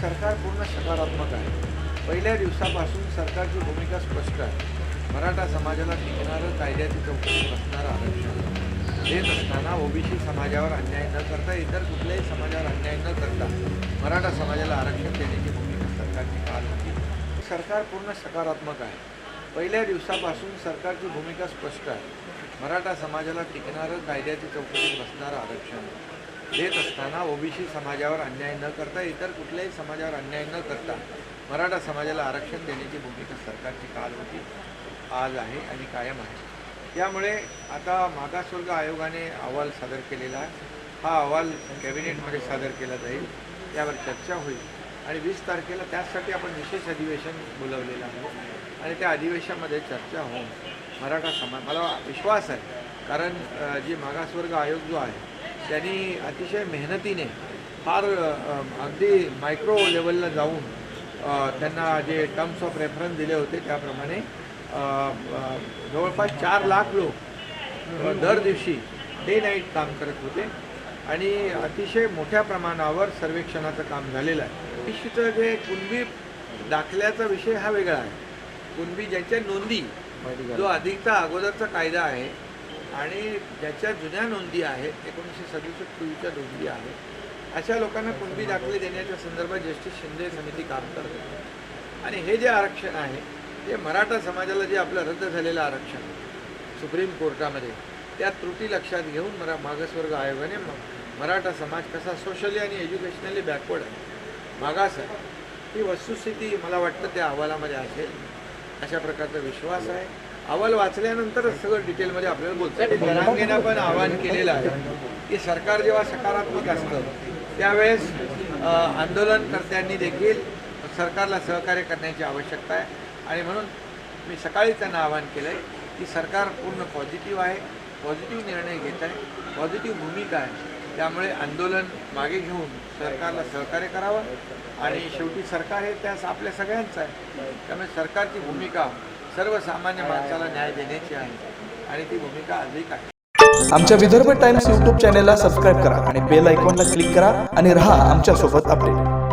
सरकार पूर्ण सकारात्मक आहे. पहिल्या दिवसापासून सरकारची भूमिका स्पष्ट आहे. मराठा समाजाला टिकणारं कायद्याची चौकशी बसणारं आरक्षण. देत असताना ओबीसी समाजावर अन्याय न करता इतर कुठल्याही समाजावर अन्याय न करता मराठा समाजाला आरक्षण देण्याची भूमिका सरकारची काल होती सरकार पूर्ण सकारात्मक आहे. पहिल्या दिवसापासून सरकारची भूमिका स्पष्ट आहे. मराठा समाजाला टिकणारं कायद्याची चौकशी बसणारं आरक्षण. देत असताना ओबीसी समाजावर अन्याय न करता इतर कुठल्याही समाजावर अन्याय न करता मराठा समाजाला आरक्षण देण्याची भूमिका सरकारची काल होती आज आहे आणि कायम आहे. त्यामुळे आता मागासवर्ग आयोगाने अहवाल सादर केलेला आहे हा अहवाल कॅबिनेटमध्ये सादर केला जाईल त्यावर चर्चा होईल आणि वीस तारखेला त्याचसाठी आपण विशेष अधिवेशन बोलवलेलं आहे आणि त्या अधिवेशनामध्ये चर्चा होऊन मराठा समाज मला विश्वास आहे कारण जी मागासवर्ग आयोग जो आहे त्यांनी अतिशय मेहनतीने फार अगदी मायक्रो लेवलला जाऊन त्यांना जे टर्म्स ऑफ रेफरन्स दिले होते त्याप्रमाणे जवळपास चार लाख लोक दर दिवशी डे नाईट काम करत होते. आणि अतिशय मोठ्या प्रमाणावर सर्वेक्षणाचं काम झालेलं आहे. निश्चितच जे कुणबी दाखल्याचा विषय हा वेगळा आहे. कुणबी ज्याच्या नोंदी जो अधिकचा अगोदरचा कायदा आहे आणि ज्याच्या जुन्या नोंदी आहेत एकोणीसशे सदुसष्ट पूर्वीच्या नोंदी आहेत अशा लोकांना कुणबी दाखले देण्याच्या संदर्भात ज्येष्ठ शिंदे समिती काम करते. आणि हे जे आरक्षण आहे ते मराठा समाजाला जे आपलं रद्द झालेलं आरक्षण सुप्रीम कोर्टामध्ये त्या त्रुटी लक्षात घेऊन मरा मागासवर्ग आयोगाने मराठा समाज कसा सोशली आणि एज्युकेशनली बॅकवर्ड आहे मागास आहे ही वस्तुस्थिती मला वाटतं त्या अहवालामध्ये असेल. अशा प्रकारचा विश्वास आहे. अहवाल वाचल्यानंतरच सगळं डिटेलमध्ये आपल्याला बोलतो जनांगेनं पण आवाहन केलेलं आहे की सरकार जेव्हा सकारात्मक असतं त्यावेळेस आंदोलनकर्त्यांनी देखील सरकारला सहकार्य करण्याची आवश्यकता आहे. आणि म्हणून मी सकाळी त्यांना आवाहन केलं आहे की सरकार पूर्ण पॉझिटिव्ह आहे पॉझिटिव्ह निर्णय घेत आहे पॉझिटिव्ह भूमिका आहे. त्यामुळे आंदोलन मागे घेऊन सरकारला सहकार्य करावं. आणि शेवटी सरकार हे त्यास आपल्या सगळ्यांचं आहे. त्यामुळे सरकारची भूमिका सर्वसामान्य माणसाला न्याय देण्याची आहे आणि ती भूमिका अधिक आहे. आमच्या विदर्भ टाइम्स यूट्यूब चॅनेलला सबस्क्राईब करा आणि बेल आयकॉनला क्लिक करा आणि रहा आमच्यासोबत अपडेट.